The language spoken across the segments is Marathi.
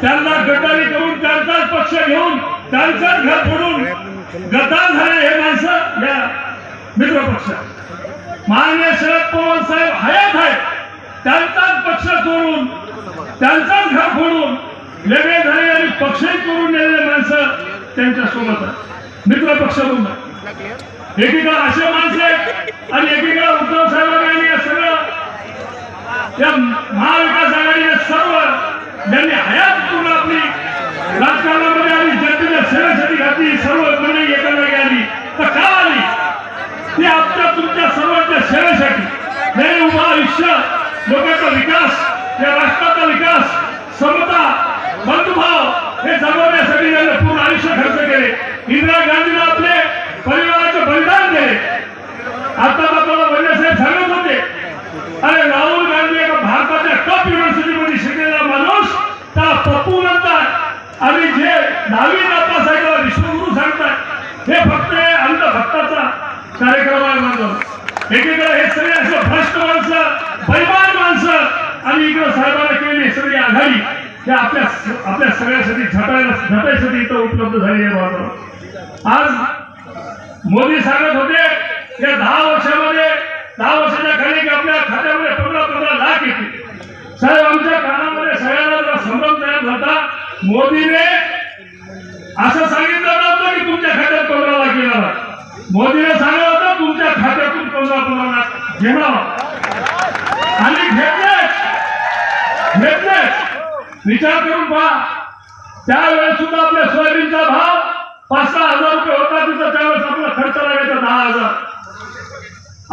त्यांना गटारी करून त्यांचाच पक्ष घेऊन त्यांचाच घर फोडून गद्दार झाले हे माणसं या मित्र पक्ष. माननीय शरद पवार साहेब हयात आहेत. त्यांचाच पक्ष सोडून त्यांचाच घर फोडून वेगळे झाले आणि पक्षही करून नेलेले माणसं त्यांच्यासोबत मित्र पक्ष म्हणून एकीकडे असे माणसं आहेत आणि एकीकडे उद्धव साहेबांनी या सगळं या महाविकास आघाडीने सर्व ज्यांनी हयात पूर्ण आपली राजकारणामध्ये आली जनतेच्या सेवेसाठी घातली सर्व मंडळी एकत्र आली तर का आली ती आमच्या तुमच्या सर्वांच्या सेवेसाठी हे उभा आयुष्य लोकांचा विकास या राष्ट्राचा विकास समता बंधुभाव हे जगवण्यासाठी त्यांना पूर्ण आयुष्य खर्च केले. इंदिरा गांधीला आपले परिवाराचे बलिदान दिले. आता आपल्याला वडिलासाहेब सांगत होते अरे राहुल गांधी एका भारताच्या टॉप युनिव्हर्सिटीमध्ये शिकलेला माणूस त्याला पप्पू म्हणतात. आणि जे दहावी नापास आहे त्याला सांगतात. हे फक्त हे अंधभक्ताचा कार्यक्रम आहे माझं एकीकडे हे सगळे असं भ्रष्ट माणसं बैमान माणसं आणि इकडे साहेबांना आघाडी हे आपल्या आपल्या सगळ्यासाठी झटायला झटायसाठी इथं उपलब्ध झाली आहे बाबा आज मोदी सांगत होते या दहा वर्षामध्ये दहा वर्षाच्या खाली की आपल्या खात्यामध्ये पंधरा पंधरा लाख येते साहेब आमच्या कानामध्ये सगळ्यांना संभ्रम तयार झाला. मोदीने असं सांगितलं नव्हतं की तुमच्या खात्यात पंधरा लाख येणार मोदीने सांगितलं होतं तुमच्या खात्यातून पंधरा पंधरा लाख घेणार आणि घेतले घेतले विचार करून पहा. त्यावेळेस सुद्धा आपल्या सोयाबीनचा भाव पाच सहा हजार रुपये होता तिथं. त्यावेळेस आपला खर्च लागायचा दहा हजार.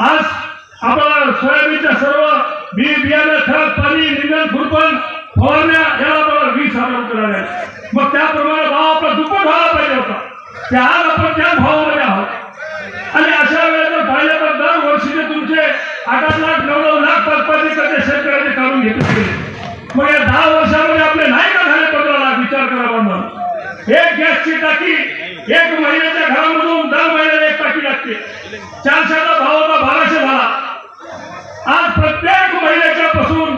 आज आपला सोयाबीनच्या सर्व बी बियाणं खत पाणी निंदन खुरपण फवारण्या याला आपल्याला वीस हजार रुपये लागले. मग त्याप्रमाणे भाव आपला दुप्पट व्हायला पाहिजे होता. त्या आज आपण त्या भावामध्ये आहोत. आणि अशा वेळेस जर पाहिलं तर दरवर्षीचे तुमचे आठ आठ लाख नऊ नऊ लाख पाच पाच एकरचे शेतकऱ्याचे काढून घेतले. मग या दहा वर्षामध्ये आपले नाही का झाले पंधरा लाख विचार करा बांधव एक गॅसची टाकी एक महिन्याच्या घरामधून दर महिन्याला एक टाकी लागते. चारशेचा भाव होता बाराशे झाला. आज प्रत्येक महिन्याच्या पासून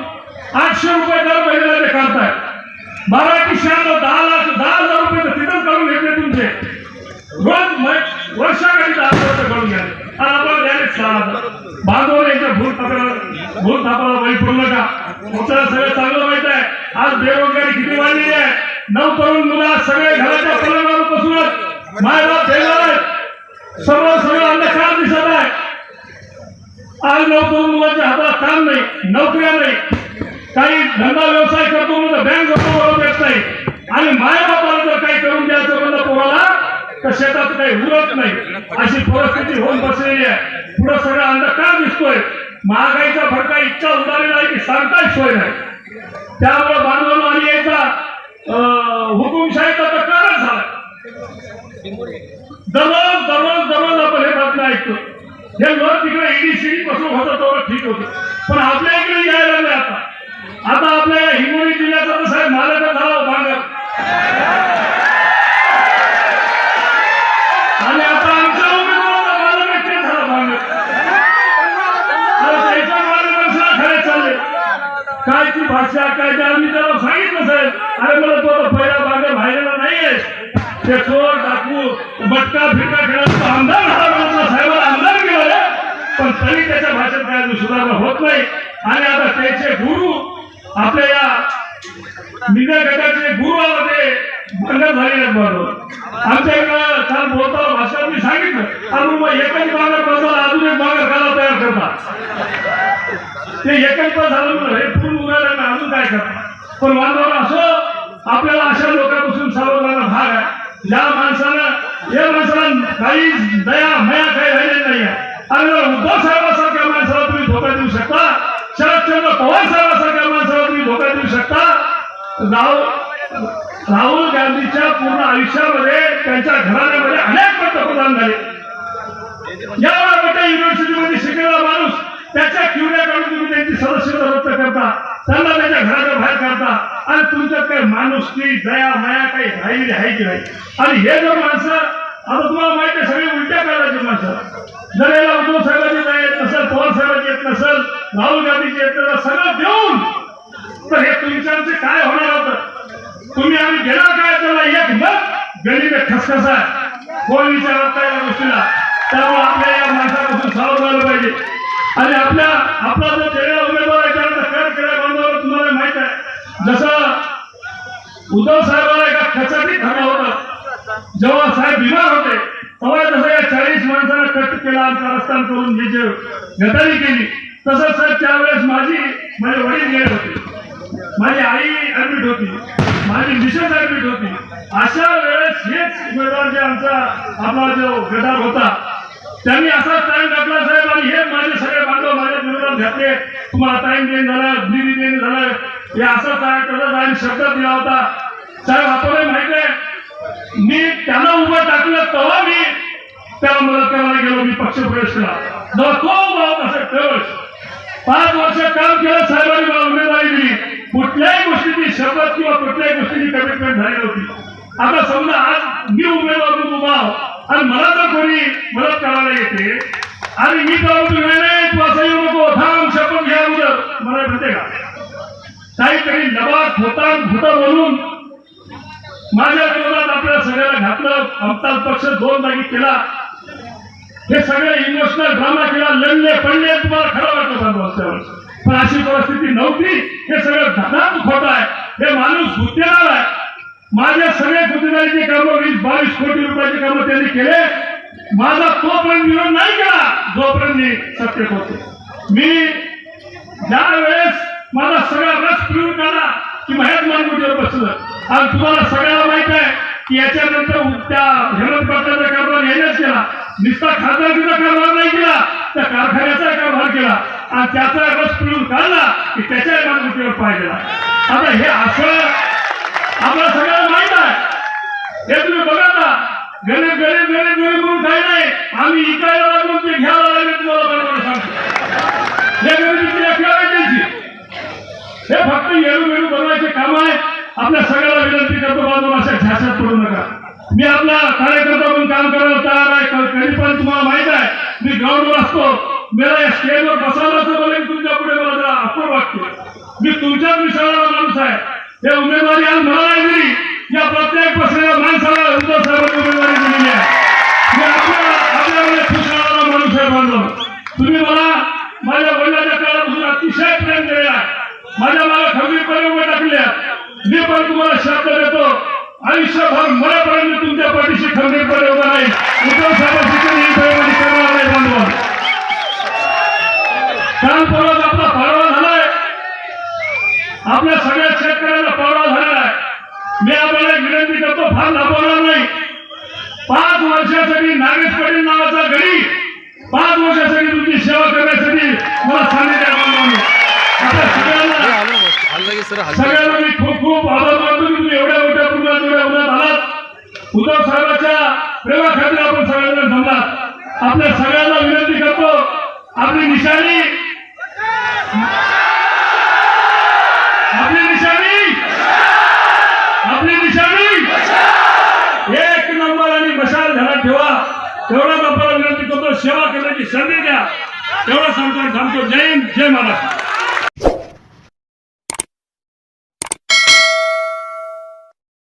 आठशे रुपये दर महिन्याला ते काढताय. बारा की दहा लाख दहा हजार रुपये तिथंच काढून घेतले तुमचे. रोज म- वर्षाकाठी दहा हजार रुपये काढून घ्या. आणि आपण द्यायला सहा हजार यांच्या भूल थापाला भूल थापाला बळी पडू का आपल्याला सगळं चांगलं माहीत आहे. आज बेरोजगारी किती वाढलेली आहे? नऊ तरुण मुलं आज सगळे घराच्या पलंगावर बसूनच मायबाप ठेवणार आहेत सर्व सगळं अंधकार दिसत आहे. आज नऊ तरुण मुलांच्या हातात काम नाही नोकऱ्या नाही. काही धंदा व्यवसाय करतो म्हणजे बँक होतो बरोबर येत नाही. आणि मायबापाला जर काही करून द्यायचं म्हणलं पोराला तर शेतात काही उरत नाही. अशी परिस्थिती होऊन बसलेली आहे. पुढे सगळं अंधकार दिसतोय. महागाईचा फरका इतका उदारेला आहे की सांगताच सोय नाही. त्यामुळे बांधवांना आणि दररोज दररोज दररोज आपण हे बातम्या ऐकतो. हे लोक तिकडे एडीसीडी पासून होतं तेवढं ठीक होतं. पण आपल्या इकडे यायला लागले आता. आता आपल्या या हिंगोली जिल्ह्याचा तर साहेब मालक झाला हो, भांगर. आणि आता आमच्या उमेदवाराचा मालक एकटे झाला भांगर. त्याच्या मालकांना खरे चालले काय ती भाषा काय ते आम्ही त्याला सांगितलं साहेब. अरे मला तो पहिला भांगर व्हायला नाहीये. ते चोर बटका फिरका खेळत आमदार झाला साहेब आमदार केलं पण तरी त्याच्या भाषेत काय सुधारणा होत नाही. आणि आता त्याचे गुरु आपल्या या निघा गटाचे गुरु होते बंद भंगार झालेले आमच्या इकडं काल बोलता भाषा मी सांगितलं. अजून मग एकच बागर बसायला अजून एक बागर काला तयार करता. ते एकच पण झालं हे पूर्ण उगायला अजून काय करता? पण मानवाला असं आपल्याला अशा लोकांपासून सावधान भाग आहे. ज्या माणसाला या माणसाला काही दया मया काही राहिलेली नाही आहे आणि जर उद्धव साहेबासारख्या माणसाला तुम्ही धोका देऊ शकता. शरदचंद्र पवार साहेबासारख्या माणसाला तुम्ही धोका देऊ शकता. राहुल राहुल गांधीच्या पूर्ण आयुष्यामध्ये त्यांच्या घराण्यामध्ये अनेक पंतप्रधान झाले. एवढा मोठ्या युनिव्हर्सिटीमध्ये शिकलेला माणूस त्याच्या किवड्या काढून तुम्ही त्यांची सदस्यता रद्द करता. त्यांना त्यांच्या घराच्या बाहेर काढता. आणि तुमच्यात काही माणूस की दया माया काही राहिली आहे की नाही? आणि हे जर माणसं आता तुम्हाला माहिती आहे सगळे उलट्या करायचे माणसं जर याला उद्धव साहेबांची येत नसेल पवार साहेबांची येत नसेल राहुल गांधीची येत नसेल सगळं देऊन. तर हे तुमच्याचे काय होणार होतं? तुम्ही आम्ही घेणार काय? त्याला एक मत गरीब खसखस आहे. कोण विचारत नाही या गोष्टीला. त्यामुळे आपल्या या माणसापासून सावध झालं पाहिजे. आणि आपल्या आपला जो केलेला उमेदवार आहे त्यानंतर कर केल्या बांधवावर तुम्हाला माहीत आहे. जसं उद्धव साहेबांना एका खचाटीत ठरला होता. जेव्हा साहेब बिमार होते तेव्हा जसं या चाळीस माणसाला कट केला आमचा रस्ता करून हे जे गटारी केली तसंच सर त्यावेळेस माझी माझे वडील गेले होते. माझी आई ऍडमिट होती. माझी मिसेस ऍडमिट होती. अशा वेळेस हेच उमेदवार जे आमचा आपला जो गटार होता त्यांनी असा टाइम टाकला साहेब आणि हे माझे सगळे बांधव माझ्या विरोधात घातले. तुम्हाला टाइम देण झाला निधी देण झालं. हे असंच आहे तसंच आहे शब्द दिला होता. साहेब आपल्याला माहिती आहे मी त्यांना उभं टाकलं तेव्हा मी त्याला मदत करायला गेलो मी पक्ष प्रवेश केला जेव्हा तो उभा असेल त्यावेळेस पाच वर्ष काम केलं साहेबांनी मला उमेदवारी दिली. कुठल्याही गोष्टीची शपथ किंवा कुठल्याही गोष्टीची कमिटमेंट झाली होती आता समजा आज मी उमेदवार म्हणून उभा आणि मला जर कोणी मदत करायला येते आणि मी तर नाही तू असं येऊ नको. थांब शपथ घ्या अगोदर. मला भेटते का? काहीतरी लबाड खोटा खोटं बोलून माझ्या विरोधात आपल्या सगळ्याला घातलं. आमचा पक्ष दोन जागी केला. हे सगळे इमोशनल ड्रामा केला लढले पडले तुम्हाला खरं वाटत होतं रस्त्यावर पण अशी परिस्थिती नव्हती. हे सगळं धनात खोट आहे. हे माणूस गुत्तेदार आहे. माझे सगळे गुत्तेदारीचे कामं वीस बावीस कोटी रुपयाचे कामं त्यांनी केले. माझा तोपर्यंत विरोध नाही केला जोपर्यंत मी सत्तेत होतो. मी ज्या वेळेस माझा सगळा रस पिळून काढला की महेश मानगुटीवर बसलं. आणि तुम्हाला सगळ्याला माहीत आहे की याच्यानंतर त्या हेमंत पाटलाचा कारभार येण्यास नुसता खासदारकीचा कारभार नाही केला? त्या कारखान्याचा कारभार केला? आणि त्याचा रस पिळून काढला की त्याच्या मानगुटीवर पाय दिला. आता हे असं आपल्याला सगळ्यांना माहीत आहे. हे तुम्ही बघा ना गरीब गरीब गरीब गरीब म्हणून काही नाही. आम्ही इकायला लागलो ते घ्यायला लागले तुम्हाला बरोबर सांगतो. या गरिबीची व्याख्या त्यांची. हे फक्त येरू वेळू बनवायचे काम आहे. आपल्या सगळ्याला विनंती करतो बाजूला अशा झाशात पडू नका. मी आपला कार्यकर्ता म्हणून काम करत होता. तुम्हाला माहीत आहे मी ग्राउंडवर असतो. मला या स्टेजवर बसायला असं तुमच्यापुढे मला आपण अपूर वाटते. मी तुमच्याच मिसळणारा माणूस आहे. हे उमेदवारी आज मला नाही दिली या प्रत्येक बसलेल्या माणसाला उद्धव साहेबांनी उमेदवारी दिलेली आहे. मी आपल्याकडे खुश राहणारा माणूस आहे बांधव. तुम्ही मला माझ्या वडिलांच्या काळापासून अतिशय प्रेम दिलेला आहे. माझ्या मला खंबीरपणे उभे टाकले मी पण तुम्हाला शब्द देतो. आयुष्यभर मरेपर्यंत तुमच्या पाठीशी खंबीरपणे उभा राहील उद्धव साहेबांची ही करणार नाही बांधव काल परत आपला पाडवा झालाय आपल्या सगळ्या शेतकऱ्यांना पाडवा झालेला आहे मी आपल्याला एक विनंती करतो फार लाभवणार नाही. पाच वर्षासाठी नागेश पाटील नावाचा गडी पाच वर्षासाठी तुमची सेवा करण्यासाठी मला सांगितलं बांधवांनी सगळ्यांना उद्धव साहेबांच्या प्रेमाखातीर आपण सगळ्यांना जमलात आपल्या सगळ्यांना विनंती करतो. आपली निशाणी. आपली निशाणी. आपली निशाणी. एक नंबर आणि मशाल घरात ठेवा. तेवढाच आपल्याला विनंती करतो सेवा करण्याची संधी द्या. तेवढं सांगतो आणि सांगतो जय हिंद जय महाराष्ट्र.